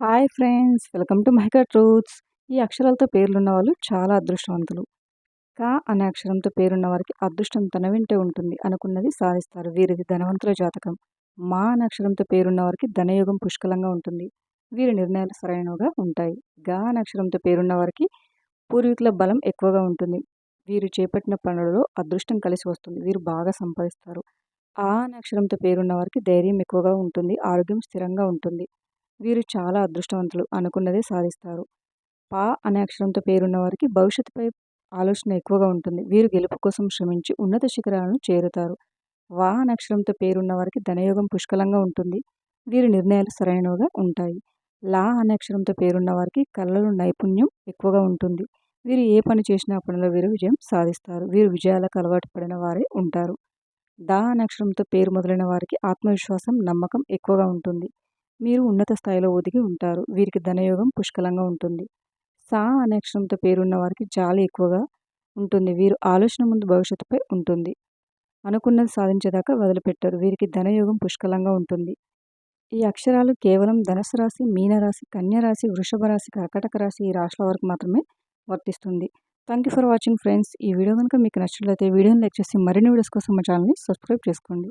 Hi friends welcome to మైకా truths. ఈ అక్షరాలతో పేర్లున్న వాళ్ళు చాలా అదృష్టవంతులు. కా అనే అక్షరంతో పేరున్న వారికి అదృష్టం తన వెంటే ఉంటుంది అనుకున్నది సాధిస్తారు. వీరిది ధనవంతుల జాతకం. మా అనే అక్షరంతో పేరున్న వారికి ధనయోగం పుష్కలంగా ఉంటుంది. వీరి నిర్ణయాలు సరైనవిగా ఉంటాయి. గా అనే అక్షరంతో పేరున్న వారికి పూర్వీకుల బలం ఎక్కువగా ఉంటుంది. వీరు చేపట్టిన పనులలో అదృష్టం కలిసి వస్తుంది. వీరు బాగా సంపాదిస్తారు. ఆ అనే అక్షరంతో పేరున్న వారికి ధైర్యం ఎక్కువగా ఉంటుంది. ఆరోగ్యం స్థిరంగా ఉంటుంది. వీరు చాలా అదృష్టవంతులు అనుకున్నదే సాధిస్తారు. పా అనే అక్షరంతో పేరున్న వారికి భవిష్యత్తుపై ఆలోచన ఎక్కువగా ఉంటుంది. వీరు గెలుపు కోసం శ్రమించి ఉన్నత శిఖరాలను చేరుతారు. వా అనే అక్షరంతో పేరున్న వారికి ధనయోగం పుష్కలంగా ఉంటుంది. వీరి నిర్ణయాలు సరైనవిగా ఉంటాయి. లా అనే అక్షరంతో పేరున్న వారికి కళ్ళలో నైపుణ్యం ఎక్కువగా ఉంటుంది. వీరు ఏ పని చేసినా పనిలో వీరు విజయం సాధిస్తారు. వీరు విజయాలకు అలవాటు పడిన వారే ఉంటారు. దా అనే అక్షరంతో పేరు మొదలైన వారికి ఆత్మవిశ్వాసం నమ్మకం ఎక్కువగా ఉంటుంది. మీరు ఉన్నత స్థాయిలో ఒదిగి ఉంటారు. వీరికి ధనయోగం పుష్కలంగా ఉంటుంది. సా అనే అక్షరంతో పేరున్న వారికి జాలి ఎక్కువగా ఉంటుంది. వీరు ఆలోచన ముందు భవిష్యత్తుపై ఉంటుంది. అనుకున్నది సాధించేదాకా వదిలిపెట్టారు. వీరికి ధనయోగం పుష్కలంగా ఉంటుంది. ఈ అక్షరాలు కేవలం ధనుసు రాశి మీనరాశి కన్యరాశి వృషభ రాశి కర్కటక రాశి ఈ రాశుల వరకు మాత్రమే వర్తిస్తుంది. Thank you for watching friends ఈ వీడియో కనుక మీకు నచ్చినట్లయితే వీడియోని లైక్ చేసి మరిన్ని వీడియోస్ కోసం మా ఛానల్ని సబ్స్క్రైబ్ చేసుకోండి.